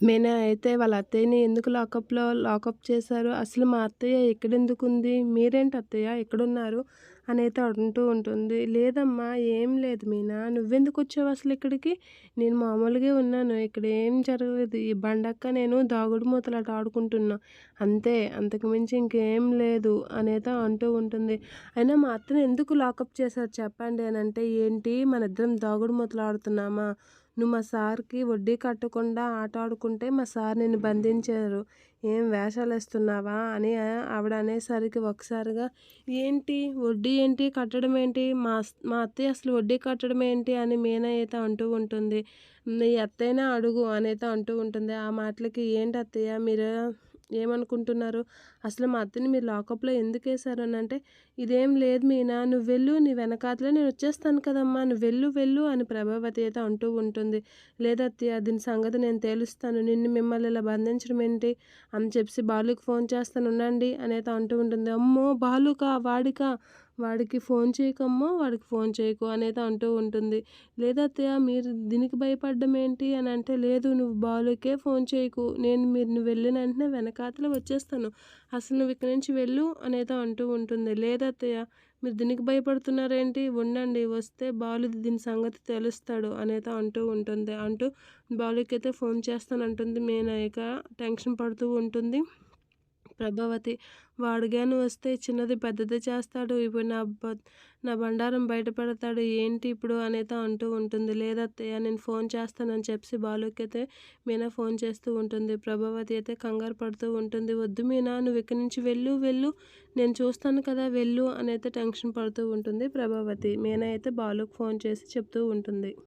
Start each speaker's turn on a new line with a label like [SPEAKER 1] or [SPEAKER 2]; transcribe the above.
[SPEAKER 1] మీనా అయితే వాళ్ళ అత్తయ్యని ఎందుకు లాకప్‌లో లాకప్ చేశారు? అసలు మా అత్తయ్య ఎక్కడెందుకుంది మీరేంటి అత్తయ్య ఎక్కడున్నారు అని అయితే అంటూ ఉంటుంది. లేదమ్మా ఏం లేదు మీనా. నువ్వెందుకు వచ్చావు అసలు ఇక్కడికి? నేను మామూలుగా ఉన్నాను. ఇక్కడ ఏం జరగలేదు. ఈ బండక్క నేను దాగుడు మూతలాట ఆడుకుంటున్నా. అంతే అంతకు మించి ఇంకేం లేదు అనైతే అంటూ ఉంటుంది. అయినా మా అత్తని ఎందుకు లాకప్ చేశారు చెప్పండి అని అంటే ఏంటి మనిద్దరం దాగుడు మూతలు ఆడుతున్నామా? నువ్వు మా సార్‌కి వడ్డీ కట్టకుండా ఆట ఆడుకుంటే మా సార్ నిన్ను బంధించారు. ఏం వేషాలు వేస్తున్నావా అని ఆవిడ అనేసరికి ఒకసారిగా ఏంటి? వడ్డీ ఏంటి? కట్టడం ఏంటి? మా మా అత్తయ్య అసలు వడ్డీ కట్టడం ఏంటి? అని మీనా అయితే అంటూ ఉంటుంది. నీ అత్తయ్యనే అడుగు అనైతే అంటూ ఉంటుంది. ఆ మాటలకి ఏంటి అత్తయ్య మీరు ఏమనుకుంటున్నారు? అసలు మా అత్తని మీరు లాకప్‌లో ఎందుకు వేశారు అని అంటే ఇదేం లేదు మీనా నువ్వు వెళ్ళు నీ వెనకాతలే నేను వచ్చేస్తాను కదమ్మా! నువ్వు వెళ్ళు వెళ్ళు అని ప్రభావతి అయితే అంటూ ఉంటుంది. లేదత్తయ్య దీని సంగతి నేను తేలుస్తాను. నిన్ను మిమ్మల్ని ఇలా బంధించడం ఏంటి? అని చెప్పి బాలుకి ఫోన్ చేస్తాను ఉండండి అనైతే అంటూ ఉంటుంది. అమ్మో! బాలుకా? వాడికా? వాడికి ఫోన్ చేయకమ్మో వాడికి ఫోన్ చేయకు అనేది అంటూ ఉంటుంది. లేదత్తయ్య మీరు దీనికి భయపడడం ఏంటి? అని అంటే లేదు నువ్వు బాలుకే ఫోన్ చేయకు. నేను మీరు నువ్వు వెళ్ళిన వెంటనే వెనకాతలే వచ్చేస్తాను. అసలు నువ్వు ఇక్కడి నుంచి వెళ్ళు అనైతే అంటూ ఉంటుంది. లేదత్తయ్య మీరు దీనికి భయపడుతున్నారేంటి? ఉండండి వస్తే బాలు దీని సంగతి తెలుస్తాడు అనేది అంటూ ఉంటుంది. అంటూ బాలుకైతే ఫోన్ చేస్తానంటుంది మీనా టెన్షన్ పడుతూ ఉంటుంది. ప్రభావతి వాడుగాను వస్తే చిన్నది పెద్దది చేస్తాడు. ఇప్పుడు నా బ నా బండారం బయటపడతాడు ఏంటి ఇప్పుడు అనైతే అంటూ ఉంటుంది. లేదత్తయ్య నేను ఫోన్ చేస్తానని చెప్పేసి బాలుకైతే మీనా ఫోన్ చేస్తూ ఉంటుంది. ప్రభావతి అయితే కంగారు పడుతూ ఉంటుంది. వద్దు మీనా నువ్వు ఇక్కడి నుంచి వెళ్ళు వెళ్ళు నేను చూస్తాను కదా వెళ్ళు అనైతే టెన్షన్ పడుతూ ఉంటుంది ప్రభావతి. మీనా అయితే బాలుకి ఫోన్ చేసి చెప్తూ ఉంటుంది.